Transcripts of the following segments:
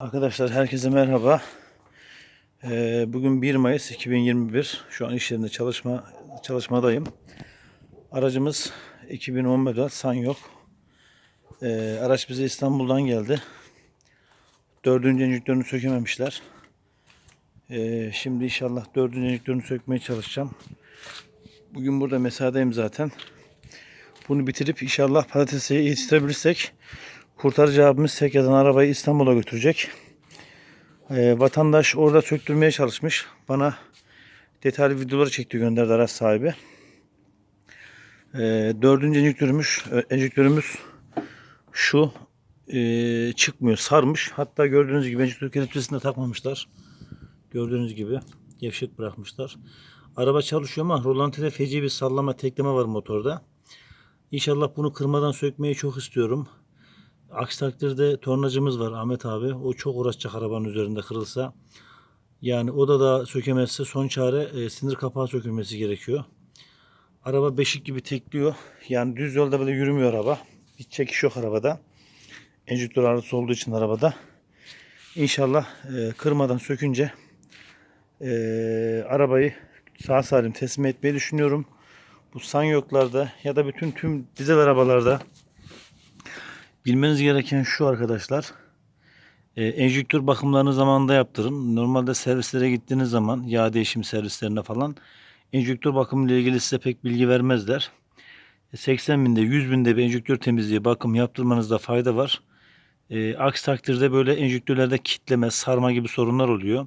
Arkadaşlar herkese merhaba. Ee, bugün 1 Mayıs 2021. Şu an iş yerinde çalışma çalışmadayım. Aracımız 2010 model Sanyok. Araç bize İstanbul'dan geldi. Dördüncü enjektörünü sökememişler. Ee, şimdi inşallah dördüncü enjektörünü sökmeye çalışacağım. Bugün burada mesadayım zaten. Bunu bitirip inşallah patatesi yetiştirebilirsek kurtarıcı abimiz Sekya'dan arabayı İstanbul'a götürecek. Ee, vatandaş orada söktürmeye çalışmış. Bana detaylı videoları çekti gönderdi araç sahibi. Ee, dördüncü enjektörümüz, enjektörümüz şu ee, çıkmıyor sarmış. Hatta gördüğünüz gibi enjektör kelepçesini de takmamışlar. Gördüğünüz gibi gevşek bırakmışlar. Araba çalışıyor ama rolantide feci bir sallama tekleme var motorda. İnşallah bunu kırmadan sökmeyi çok istiyorum. Aksi takdirde tornacımız var Ahmet abi. O çok uğraşacak arabanın üzerinde kırılsa. Yani o da da sökemezse son çare e, sinir kapağı sökülmesi gerekiyor. Araba beşik gibi tekliyor. Yani düz yolda böyle yürümüyor araba. Hiç çekiş yok arabada. Enjektör ağrısı olduğu için arabada. İnşallah e, kırmadan sökünce e, arabayı sağ salim teslim etmeyi düşünüyorum. Bu Sanyoklarda ya da bütün tüm dizel arabalarda Bilmeniz gereken şu arkadaşlar. E, enjektör bakımlarını zamanında yaptırın. Normalde servislere gittiğiniz zaman yağ değişim servislerine falan enjektör bakımı ile ilgili size pek bilgi vermezler. E, 80 binde 100 binde bir enjektör temizliği bakım yaptırmanızda fayda var. E, aksi takdirde böyle enjektörlerde kitleme, sarma gibi sorunlar oluyor.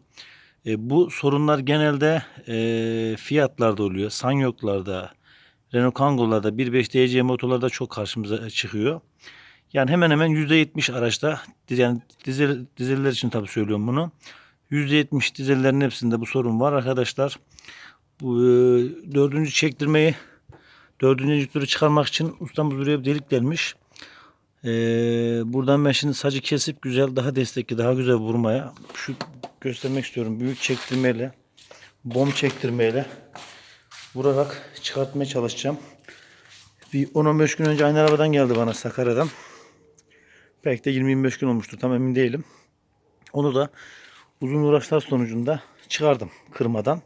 E, bu sorunlar genelde e, fiyatlarda oluyor. Sanyoklarda, Renault Kangoo'larda, 1.5 DC motorlarda çok karşımıza çıkıyor. Yani hemen hemen %70 araçta yani dizel, dizeller için tabii söylüyorum bunu. %70 dizellerin hepsinde bu sorun var arkadaşlar. Bu e, dördüncü çektirmeyi dördüncü enjektörü çıkarmak için ustamız buraya bir delik delmiş. E, buradan ben şimdi sacı kesip güzel daha destekli daha güzel vurmaya şu göstermek istiyorum. Büyük çektirmeyle bom çektirmeyle vurarak çıkartmaya çalışacağım. Bir 10-15 gün önce aynı arabadan geldi bana Sakarya'dan. Belki de 20-25 gün olmuştur tam emin değilim. Onu da uzun uğraşlar sonucunda çıkardım kırmadan.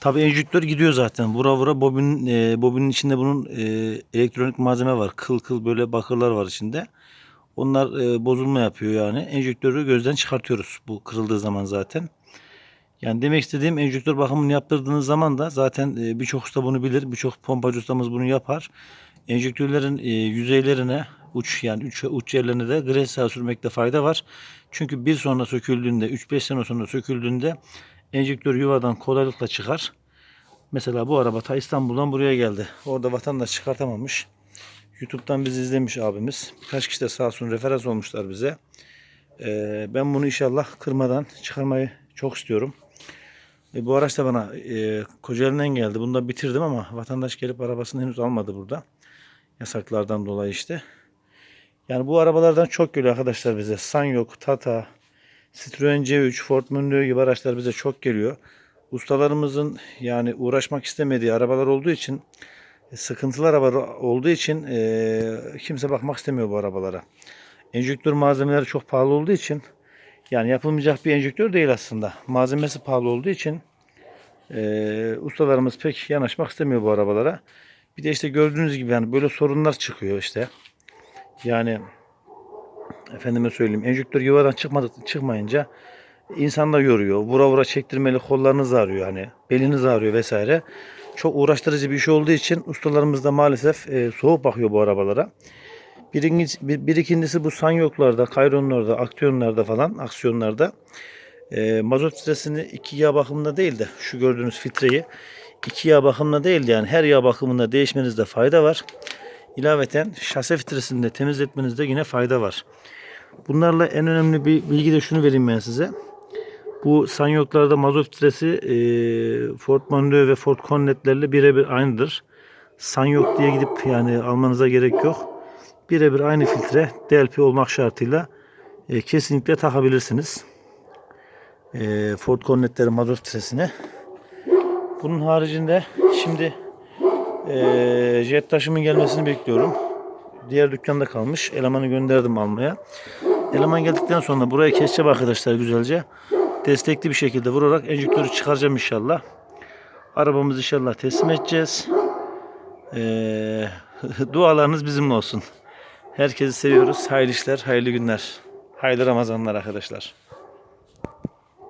Tabi enjektör gidiyor zaten. Vura vura bobin, e, bobinin içinde bunun e, elektronik malzeme var. Kıl kıl böyle bakırlar var içinde. Onlar e, bozulma yapıyor yani. Enjektörü gözden çıkartıyoruz bu kırıldığı zaman zaten. Yani demek istediğim enjektör bakımını yaptırdığınız zaman da zaten e, birçok usta bunu bilir. Birçok pompacı ustamız bunu yapar. Enjektörlerin e, yüzeylerine uç yani uç, uç yerlerine de gres sürmekte fayda var. Çünkü bir sonra söküldüğünde 3-5 sene sonra söküldüğünde enjektör yuvadan kolaylıkla çıkar. Mesela bu araba ta İstanbul'dan buraya geldi. Orada vatandaş çıkartamamış. YouTube'dan bizi izlemiş abimiz. Birkaç kişi de sağ olsun referans olmuşlar bize. Ee, ben bunu inşallah kırmadan çıkarmayı çok istiyorum. E, bu araç da bana e, Kocaeli'nden geldi. Bunu da bitirdim ama vatandaş gelip arabasını henüz almadı burada. Yasaklardan dolayı işte. Yani bu arabalardan çok geliyor arkadaşlar bize. Sanyok, Tata, Citroen C3, Ford Mondeo gibi araçlar bize çok geliyor. Ustalarımızın yani uğraşmak istemediği arabalar olduğu için e, sıkıntılı araba olduğu için e, kimse bakmak istemiyor bu arabalara. Enjektör malzemeleri çok pahalı olduğu için yani yapılmayacak bir enjektör değil aslında. Malzemesi pahalı olduğu için e, ustalarımız pek yanaşmak istemiyor bu arabalara. Bir de işte gördüğünüz gibi yani böyle sorunlar çıkıyor işte. Yani efendime söyleyeyim enjektör yuvadan çıkmadı, çıkmayınca insan da yoruyor. Vura vura çektirmeli kollarınız ağrıyor hani beliniz ağrıyor vesaire. Çok uğraştırıcı bir iş olduğu için ustalarımız da maalesef e, soğuk bakıyor bu arabalara. Birincisi, bir, bir ikincisi bu sanyoklarda, kayronlarda, aksiyonlarda falan, aksiyonlarda e, mazot filtresini iki yağ bakımında değil de şu gördüğünüz filtreyi iki yağ bakımında değil de yani her yağ bakımında değişmenizde fayda var. İlaveten şase filtresini de temizletmenizde yine fayda var. Bunlarla en önemli bir bilgi de şunu vereyim ben size. Bu Sanyoklarda mazot filtresi e, Ford Mondeo ve Ford Connet'lerle birebir aynıdır. Sanyok diye gidip yani almanıza gerek yok. Birebir aynı filtre DLP olmak şartıyla e, kesinlikle takabilirsiniz. E, Ford Connet'lerin mazot filtresine. Bunun haricinde şimdi e, jet taşımın gelmesini bekliyorum. Diğer dükkanda kalmış. Elemanı gönderdim almaya. Eleman geldikten sonra burayı keseceğim arkadaşlar güzelce. Destekli bir şekilde vurarak enjektörü çıkaracağım inşallah. Arabamızı inşallah teslim edeceğiz. Ee, dualarınız bizimle olsun. Herkesi seviyoruz. Hayırlı işler, hayırlı günler. Hayırlı Ramazanlar arkadaşlar.